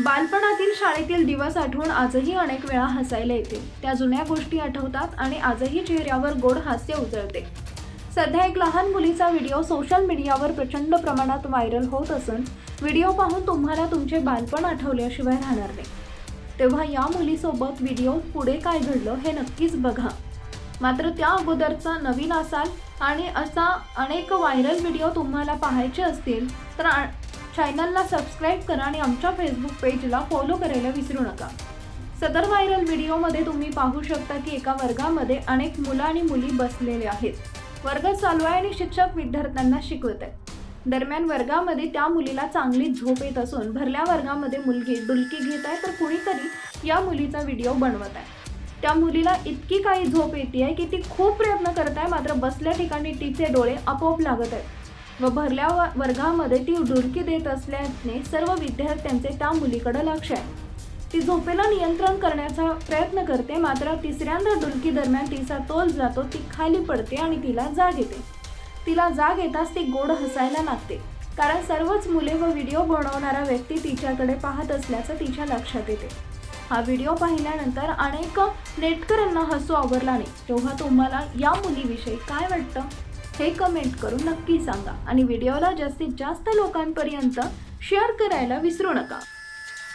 बालपणातील शाळेतील दिवस आठवून आजही अनेक वेळा हसायला येते. त्या जुन्या गोष्टी आठवतात आणि आजही चेहऱ्यावर गोड हास्य उजळते. सध्या एक लहान मुलीचा व्हिडिओ सोशल मीडियावर प्रचंड प्रमाणात व्हायरल होत असून व्हिडिओ पाहून तुम्हाला तुमचे बालपण आठवल्याशिवाय राहणार नाही. तेव्हा या मुलीसोबत व्हिडिओ पुढे काय घडलं हे नक्कीच बघा. मात्र त्या अगोदरचा नवीन असाल आणि असा अनेक व्हायरल व्हिडिओ तुम्हाला पाहायचे असतील तर आ- चॅनलला सबस्क्राईब करा आणि आमच्या फेसबुक पेजला फॉलो करायला विसरू नका. सदर व्हायरल व्हिडिओमध्ये तुम्ही पाहू शकता की एका वर्गामध्ये अनेक मुलं आणि मुली बसलेले आहेत. वर्ग चालू आहे आणि शिक्षक विद्यार्थ्यांना शिकवत आहेत दरम्यान वर्गामध्ये त्या मुलीला चांगली झोप येत असून भरल्या वर्गामध्ये मुलगी डुलकी घेत आहे तर कुणीतरी या मुलीचा व्हिडिओ बनवत आहे. त्या मुलीला इतकी काही झोप येते आहे की ती खूप प्रयत्न करत आहे मात्र बसल्या ठिकाणी तिचे डोळे आपोआप लागत आहेत. व भरल्या व- वर्गामध्ये ती डुलकी देत असल्याने सर्व विद्यार्थ्यांचे त्या मुलीकडे लक्ष आहे. ती झोपेला नियंत्रण करण्याचा प्रयत्न करते मात्र तिसऱ्यांदा डुलकी दरम्यान तिचा तोल जातो ती खाली पडते आणि तिला जाग येते. तिला जाग येताच ती गोड हसायला लागते. कारण सर्वच मुले व व्हिडिओ बनवणारा व्यक्ती तिच्याकडे पाहत असल्याचं तिच्या लक्षात येते. हा व्हिडिओ पाहिल्यानंतर अनेक नेटकरांना हसू आवरला नाही. तेव्हा तुम्हाला या मुलीविषयी काय वाटतं? हे कमेंट करून नक्की सांगा. आणि व्हिडिओला जास्तीत जास्त लोकांपर्यंत शेअर करायला विसरू नका.